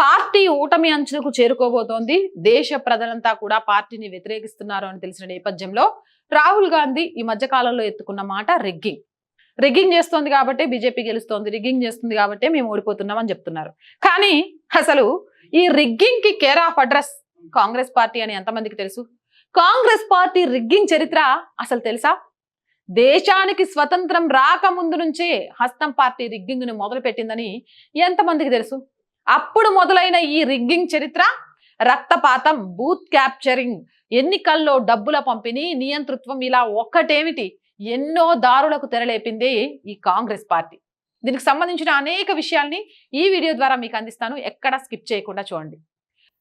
Party ఓటమి అంచులకు చేరుకోబోతోంది. దేశ ప్రజలంతా కూడా పార్టీని వ్యతిరేకిస్తున్నారు అని తెలిసిన నేపథ్యంలో రాహుల్ గాంధీ ఈ మధ్య కాలంలో ఎత్తుకున్న మాట రిగ్గింగ్. రిగ్గింగ్ చేస్తోంది కాబట్టి బీజేపీ గెలుస్తోంది రిగ్గింగ్ చేస్తుంది కాబట్టి మేము ఓడిపోతున్నాం అని చెప్తున్నారు. కానీ అసలు ఈ రిగ్గింగ్కి care of address Congress party అని ఎంతమందికి తెలుసు? కాంగ్రెస్ పార్టీ రిగ్గింగ్ చరిత్ర అసలు తెలుసా? దేశానికి స్వతంత్రం రాకముందు నుంచే హస్తం పార్టీ రిగ్గింగ్ను మొదలు పెట్టిందని ఎంతమందికి తెలుసు? అప్పుడు మొదలైన ఈ రిగ్గింగ్ చరిత్ర రక్తపాతం బూత్ క్యాప్చరింగ్ ఎన్నికల్లో డబ్బుల పంపిణీ నియంతృత్వం ఇలా ఒక్కటేమిటి? ఎన్నో దారులకు తెరలేపింది ఈ కాంగ్రెస్ పార్టీ. దీనికి సంబంధించిన అనేక విషయాల్ని ఈ వీడియో ద్వారా మీకు అందిస్తాను. ఎక్కడా స్కిప్ చేయకుండా చూడండి.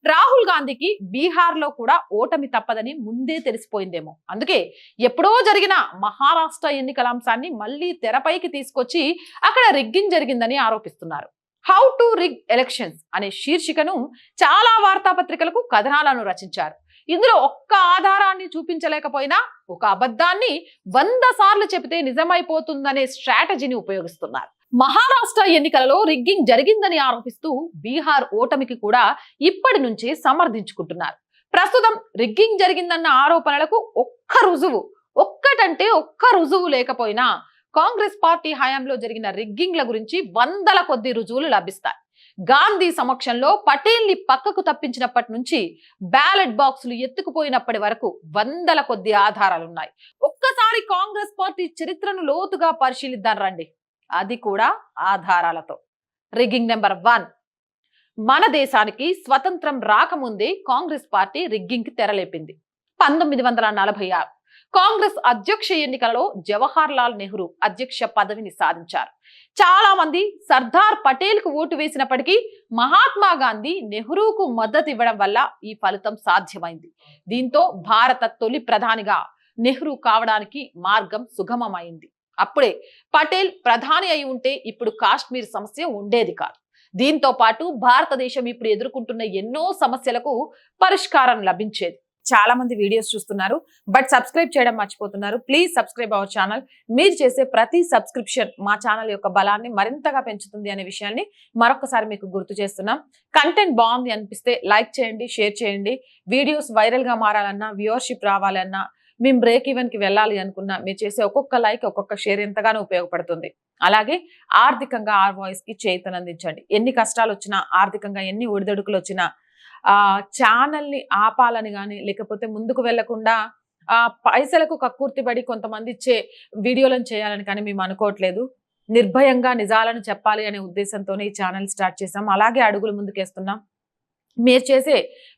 రాహుల్ గాంధీకి బీహార్లో కూడా ఓటమి తప్పదని ముందే తెలిసిపోయిందేమో. అందుకే ఎప్పుడో జరిగిన మహారాష్ట్ర ఎన్నికల అంశాన్ని మళ్ళీ తెరపైకి తీసుకొచ్చి అక్కడ రిగ్గింగ్ జరిగిందని ఆరోపిస్తున్నారు. హౌ టు రిగ్ ఎలక్షన్స్ అనే శీర్షికను చాలా వార్తాపత్రికలకు కథనాలను రచించారు. ఇందులో ఒక్క ఆధారాన్ని చూపించలేకపోయినా ఒక అబద్ధాన్ని వంద సార్లు చెబితే నిజమైపోతుందనే స్ట్రాటజీని ఉపయోగిస్తున్నారు. మహారాష్ట్ర ఎన్నికలలో రిగ్గింగ్ జరిగిందని ఆరోపిస్తూ బీహార్ ఓటమికి కూడా ఇప్పటి నుంచే సమర్థించుకుంటున్నారు. ప్రస్తుతం రిగ్గింగ్ జరిగిందన్న ఆరోపణలకు ఒక్క రుజువు ఒక్కటంటే ఒక్క రుజువు లేకపోయినా కాంగ్రెస్ పార్టీ హయాంలో జరిగిన రిగ్గింగ్ల గురించి వందల కొద్ది రుజువులు లభిస్తాయి. గాంధీ సమక్షంలో పటేల్ని పక్కకు తప్పించినప్పటి నుంచి బ్యాలెట్ బాక్సులు ఎత్తుకుపోయినప్పటి వరకు వందల కొద్ది ఆధారాలున్నాయి. ఒక్కసారి కాంగ్రెస్ పార్టీ చరిత్రను లోతుగా పరిశీలిద్దాం రండి. అది కూడా ఆధారాలతో. Rigging number one. మన దేశానికి స్వతంత్రం రాకముందే కాంగ్రెస్ పార్టీ రిగ్గింగ్కి తెరలేపింది. పంతొమ్మిది వందల నలభై ఆరు. కాంగ్రెస్ అధ్యక్ష ఎన్నికలలో జవహర్ లాల్ నెహ్రూ అధ్యక్ష పదవిని సాధించారు. చాలా మంది సర్దార్ పటేల్కు ఓటు వేసినప్పటికీ మహాత్మా గాంధీ నెహ్రూకు మద్దతు ఇవ్వడం వల్ల ఈ ఫలితం సాధ్యమైంది. దీంతో భారత తొలి ప్రధానిగా నెహ్రూ కావడానికి మార్గం సుగమమైంది. అప్పుడే పటేల్ ప్రధాని అయి ఉంటే ఇప్పుడు కాశ్మీర్ సమస్య ఉండేది కాదు. దీంతో పాటు భారతదేశం ఇప్పుడు ఎదుర్కొంటున్న ఎన్నో సమస్యలకు పరిష్కారం లభించేది. చాలా మంది వీడియోస్ చూస్తున్నారు బట్ సబ్స్క్రైబ్ చేయడం మర్చిపోతున్నారు. ప్లీజ్ సబ్స్క్రైబ్ అవర్ ఛానల్ మీరు చేసే ప్రతి సబ్స్క్రిప్షన్ మా ఛానల్ యొక్క బలాన్ని మరింతగా పెంచుతుంది అనే విషయాన్ని మరొకసారి మీకు గుర్తు చేస్తున్నాం. కంటెంట్ బాగుంది అనిపిస్తే లైక్ చేయండి షేర్ చేయండి. వీడియోస్ వైరల్గా మారాలన్నా వ్యూవర్షిప్ రావాలన్నా మేము బ్రేక్ ఈవెన్కి వెళ్ళాలి అనుకున్నా మీరు చేసే ఒక్కొక్క లైక్ ఒక్కొక్క షేర్ ఎంతగానో ఉపయోగపడుతుంది. అలాగే ఆర్థికంగా ఆర్ వాయిస్కి చేతనందించండి ఎన్ని కష్టాలు వచ్చినా ఆర్థికంగా ఎన్ని ఒడిదొడుకులు వచ్చినా ఆ ని ఆపాలని కానీ లేకపోతే ముందుకు వెళ్ళకుండా ఆ పైసలకు కక్కుర్తిపడి కొంతమంది ఇచ్చే వీడియోలను చేయాలని కానీ మేము అనుకోవట్లేదు. నిర్భయంగా నిజాలను చెప్పాలి అనే ఉద్దేశంతోనే ఈ ఛానల్ స్టార్ట్ చేసాం అలాగే అడుగులు ముందుకేస్తున్నాం. మీరు చేసే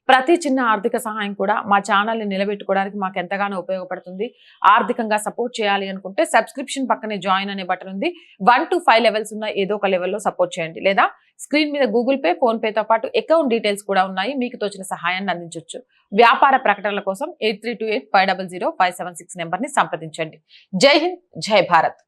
ప్రతి చిన్న ఆర్థిక సహాయం కూడా మా ఛానల్ని నిలబెట్టుకోవడానికి మాకు ఎంతగానో ఉపయోగపడుతుంది. ఆర్థికంగా సపోర్ట్ చేయాలి అనుకుంటే సబ్స్క్రిప్షన్ పక్కనే జాయిన్ అనే బటన్ ఉంది. వన్ టు ఫైవ్ లెవెల్స్ ఉన్న ఏదో ఒక లెవెల్లో సపోర్ట్ చేయండి. లేదా స్క్రీన్ మీద గూగుల్ పే ఫోన్ పేతో పాటు అకౌంట్ డీటెయిల్స్ కూడా ఉన్నాయి. మీకు తోచిన సహాయాన్ని అందించవచ్చు వ్యాపార ప్రకటనల కోసం eight three two eight five double zero five seven six నెంబర్ని సంప్రదించండి. జై హింద్ జై భారత్.